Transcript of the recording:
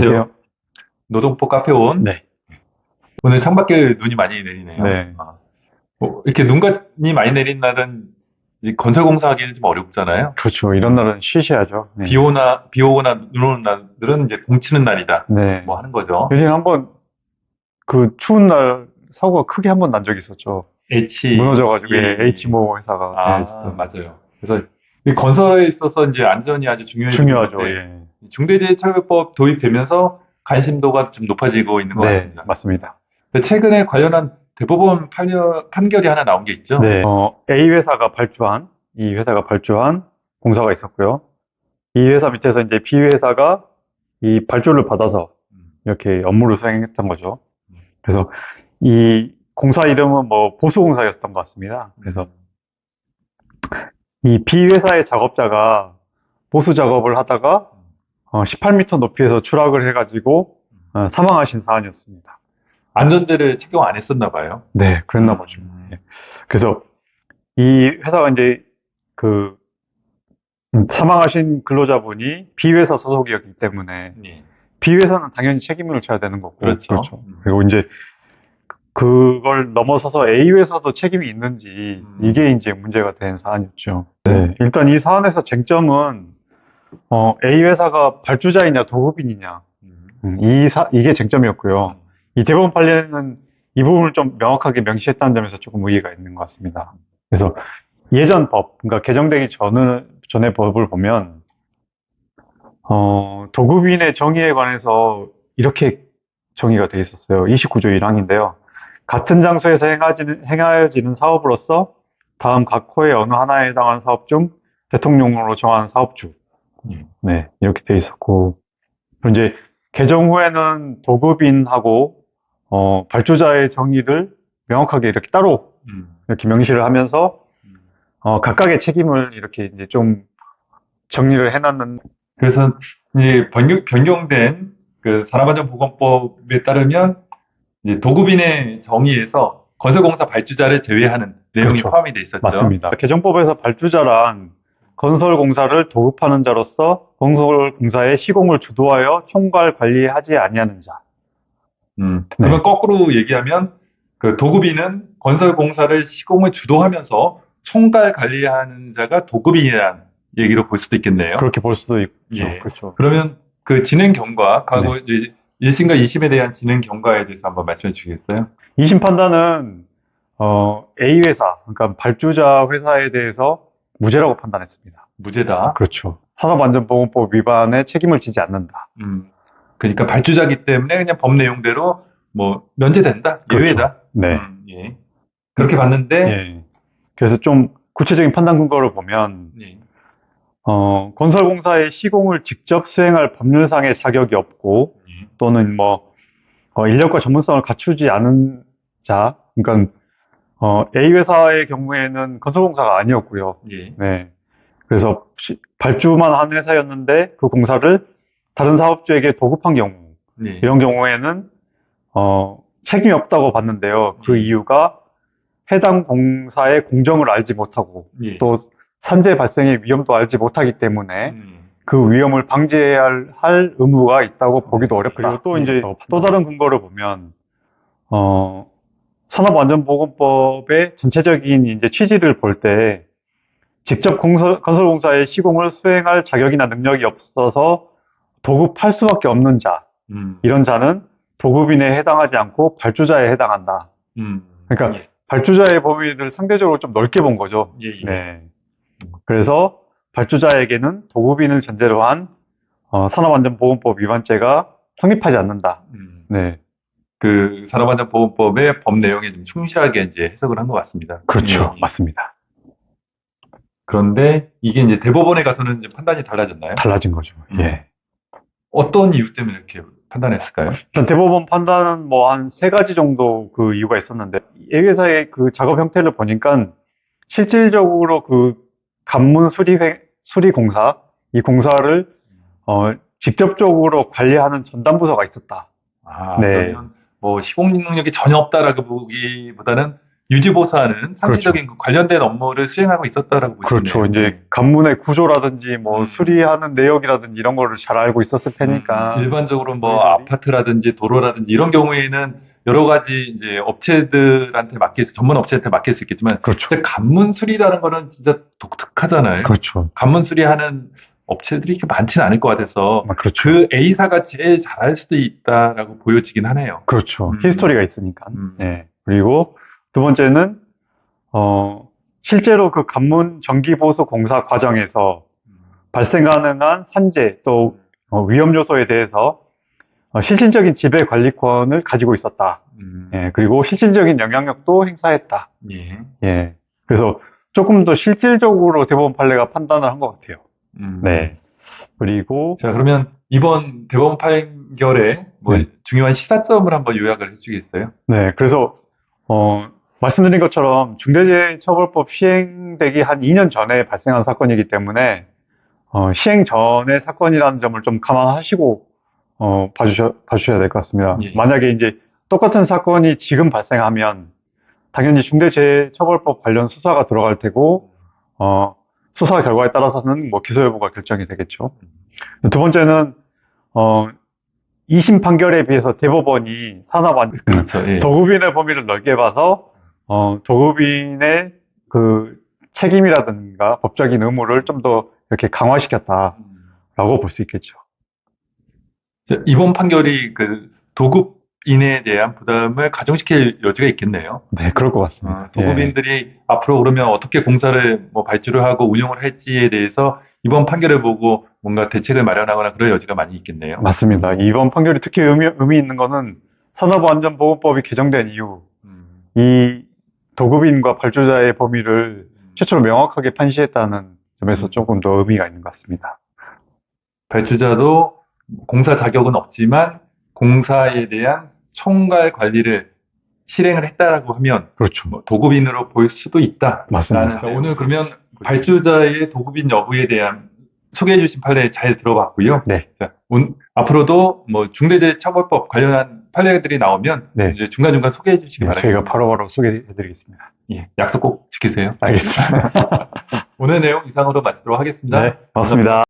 안녕하세요. 노동포 카페온. 네. 오늘 창밖에 눈이 많이 내리네요. 네. 아, 뭐 이렇게 눈이 많이 내린 날은 이 건설 공사 하기는 좀 어렵잖아요. 그렇죠. 이런 날은 쉬셔야죠. 네. 비 오나, 비 오거나 눈 오는 날들은 이제 공치는 날이다. 네. 뭐 하는 거죠. 요즘 한번 그 추운 날 사고가 크게 한 번 난 적이 있었죠. H. 무너져가지고 예. H모 회사가 아, 네, 맞아요. 그래서 이 건설에 있어서 이제 안전이 아주 중요해요. 중요하죠. 예. 중대재해처벌법 도입되면서 관심도가 좀 높아지고 있는 것 네, 같습니다. 맞습니다. 최근에 관련한 대법원 판결, 판결이 하나 나온 게 있죠? 네. 어, A 회사가 발주한 이 회사가 발주한 공사가 있었고요. 이 회사 밑에서 이제 B 회사가 이 발주를 받아서 음. 이렇게 업무를 수행했던 거죠. 음. 그래서 이 공사 이름은 뭐 보수공사였던 것 같습니다. 그래서 이 B 회사의 작업자가 보수 작업을 하다가 어, 18m 높이에서 추락을 해가지고 어, 사망하신 사안이었습니다. 안전대를 착용 안 했었나 봐요. 네, 그랬나 보죠. 음. 예. 그래서 이 회사가 이제 그 음, 사망하신 근로자분이 B 회사 소속이었기 때문에 예. B 회사는 당연히 책임을 져야 되는 거고 그렇죠. 음. 그리고 이제 그걸 넘어서서 A 회사도 책임이 있는지 음. 이게 이제 문제가 된 사안이었죠. 네, 일단 이 사안에서 쟁점은 어, A 회사가 발주자이냐 도급인이냐 음. 음, 이 사, 이게 쟁점이었고요. 이 대법원 판례는 이 부분을 좀 명확하게 명시했다는 점에서 조금 의의가 있는 것 같습니다. 그래서 예전 법, 그러니까 개정되기 전의, 전의 법을 보면, 어, 도급인의 정의에 관해서 이렇게 정의가 되어 있었어요. 29조 1항인데요. 같은 장소에서 행하지는, 행하여지는 사업으로서 다음 각 호의 어느 하나에 해당하는 사업 중 대통령으로 정한 사업주. 예. 네, 이렇게 돼 있었고, 그리고 이제 개정 후에는 도급인하고 어, 발주자의 정의를 명확하게 이렇게 따로 음. 이렇게 명시를 하면서 음. 어, 각각의 책임을 이렇게 이제 좀 정리를 해놨는 그래서 이제 변경, 변경된 그 산업안전보건법에 따르면 이제 도급인의 정의에서 건설공사 발주자를 제외하는 내용이 그렇죠. 포함이 돼 있었죠. 맞습니다. 개정법에서 발주자란 건설 공사를 도급하는 자로서 건설 공사의 시공을 주도하여 총괄 관리하지 아니하는 자. 음. 네. 그러면 거꾸로 얘기하면 그 도급인은 건설 공사를 시공을 주도하면서 총괄 관리하는 자가 도급인이라는 얘기로 볼 수도 있겠네요. 그렇게 볼 수도 있죠. 예. 그렇죠. 그러면 그 진행 경과, 과거 네. 이제 1심과 2심에 대한 진행 경과에 대해서 한번 말씀해 주시겠어요? 이심 판단은 어, A 회사, 그러니까 발주자 회사에 대해서 무죄라고 판단했습니다. 무죄다. 그렇죠. 산업안전보건법 위반에 책임을 지지 않는다. 음. 그러니까 발주자기 때문에 그냥 법 내용대로 뭐 면제된다, 그렇죠. 예외다. 네. 음, 예. 그렇게 봤는데 예. 그래서 좀 구체적인 판단 근거를 보면 예. 어, 건설공사의 시공을 직접 수행할 법률상의 자격이 없고 예. 또는 뭐 어, 인력과 전문성을 갖추지 않은 자, 그러니까 어, A 회사의 경우에는 건설공사가 아니었고요. 예. 네. 그래서 시- 발주만 한 회사였는데 그 공사를 다른 사업주에게 도급한 경우 예. 이런 경우에는 어, 책임이 없다고 봤는데요. 그 음. 이유가 해당 공사의 공정을 알지 못하고 예. 또 산재 발생의 위험도 알지 못하기 때문에 음. 그 위험을 방지해야 할, 할 의무가 있다고 보기도 어렵다. 그리고 또 예. 이제 어, 또 다른 근거를 보면 어, 산업안전보건법의 전체적인 이제 취지를 볼 때 직접 공설, 건설공사의 시공을 수행할 자격이나 능력이 없어서 도급할 수밖에 없는 자, 음. 이런 자는 도급인에 해당하지 않고 발주자에 해당한다. 음. 그러니까 예. 발주자의 범위를 상대적으로 좀 넓게 본 거죠. 예. 예. 네. 그래서 발주자에게는 도급인을 전제로 한 어, 산업안전보건법 위반죄가 성립하지 않는다. 음. 네. 그 산업안전보건법의 법 내용에 좀 충실하게 이제 해석을 한 것 같습니다. 그렇죠. 예. 맞습니다. 그런데 이게 이제 대법원에 가서는 이제 판단이 달라졌나요? 달라진 거죠. 음. 예. 어떤 이유 때문에 이렇게 판단했을까요? 일단 대법원 판단은 뭐 한 세 가지 정도 그 이유가 있었는데 A 회사의 그 작업 형태를 보니까 실질적으로 그 간문 수리 회- 수리 공사 이 공사를 어, 직접적으로 관리하는 전담 부서가 있었다. 아, 네. 그러면 뭐 시공 능력이 전혀 없다라고 보기보다는 유지보수하는 상시적인 그 관련된 업무를 수행하고 있었다라고 보시면 그렇죠. 이제 간문의 구조라든지 뭐 음. 수리하는 내역이라든지 이런 거를 잘 알고 있었을 테니까. 음, 일반적으로 뭐 저희들이- 아파트라든지 도로라든지 이런 경우에는 여러 가지 이제 업체들한테 맡길 수, 전문 업체한테 맡길 수 있겠지만 그렇죠. 진짜 간문 수리라는 거는 진짜 독특하잖아요. 그렇죠. 간문 수리하는 업체들이 이렇게 많지는 않을 것 같아서 아, 그렇죠. 그 A사가 제일 잘할 수도 있다라고 보여지긴 하네요. 그렇죠. 음. 히스토리가 있으니까. 음. 네. 그리고 두 번째는 어 실제로 그 관문 정기 보수 공사 과정에서 발생 가능한 산재 또 어, 위험 요소에 대해서 어, 실질적인 지배 관리권을 가지고 있었다. 음, 예, 그리고 실질적인 영향력도 행사했다. 예. 예. 그래서 조금 더 실질적으로 대법원 판례가 판단을 한 것 같아요. 음. 네. 그리고 자, 그러면 이번 대법원 판결의 뭐 네. 중요한 시사점을 한번 요약을 해주겠어요? 네, 그래서 어, 말씀드린 것처럼 중대재해처벌법 시행되기 한 2년 전에 발생한 사건이기 때문에 어, 시행 전의 사건이라는 점을 좀 감안하시고 어, 봐주셔, 봐주셔야 될 것 같습니다. 예. 만약에 이제 똑같은 사건이 지금 발생하면 당연히 중대재해처벌법 관련 수사가 들어갈 테고 어, 수사 결과에 따라서는 뭐 기소 여부가 결정이 되겠죠. 두 번째는 어, 2심 판결에 비해서 대법원이 산업안 그렇죠. 예. 도급인의 범위를 넓게 봐서 어, 도급인의 그 책임이라든가 법적인 의무를 좀 더 이렇게 강화시켰다라고 볼 수 있겠죠. 자, 이번 판결이 그 도급 인에 대한 부담을 가중시킬 여지가 있겠네요. 네, 그럴 것 같습니다. 어, 도급인들이 앞으로 그러면 어떻게 공사를 뭐 발주를 하고 운영을 할지에 대해서 이번 판결을 보고 뭔가 대책을 마련하거나 그럴 여지가 많이 있겠네요. 예, 맞습니다. 이번 판결이 특히 의미, 의미 있는 거는 산업안전보건법이 개정된 이후 음. 이 도급인과 발주자의 범위를 최초로 명확하게 판시했다는 점에서 음. 조금 더 의미가 있는 것 같습니다. 발주자도 공사 자격은 없지만 공사에 대한 총괄 관리를 실행을 했다라고 하면 그렇죠. 뭐 도급인으로 볼 수도 있다. 맞습니다. 자, 오늘 그러면 발주자의 도급인 여부에 대한 소개해 주신 판례 잘 들어봤고요. 네. 자, 온- 앞으로도 뭐 중대재해처벌법 관련한 판례들이 나오면 네. 이제 중간중간 소개해 주시기 네, 바랍니다. 저희가 바로바로 소개해 드리겠습니다. 예, 약속 꼭 지키세요. 알겠습니다. 오늘 내용 이상으로 마치도록 하겠습니다. 네, 고맙습니다.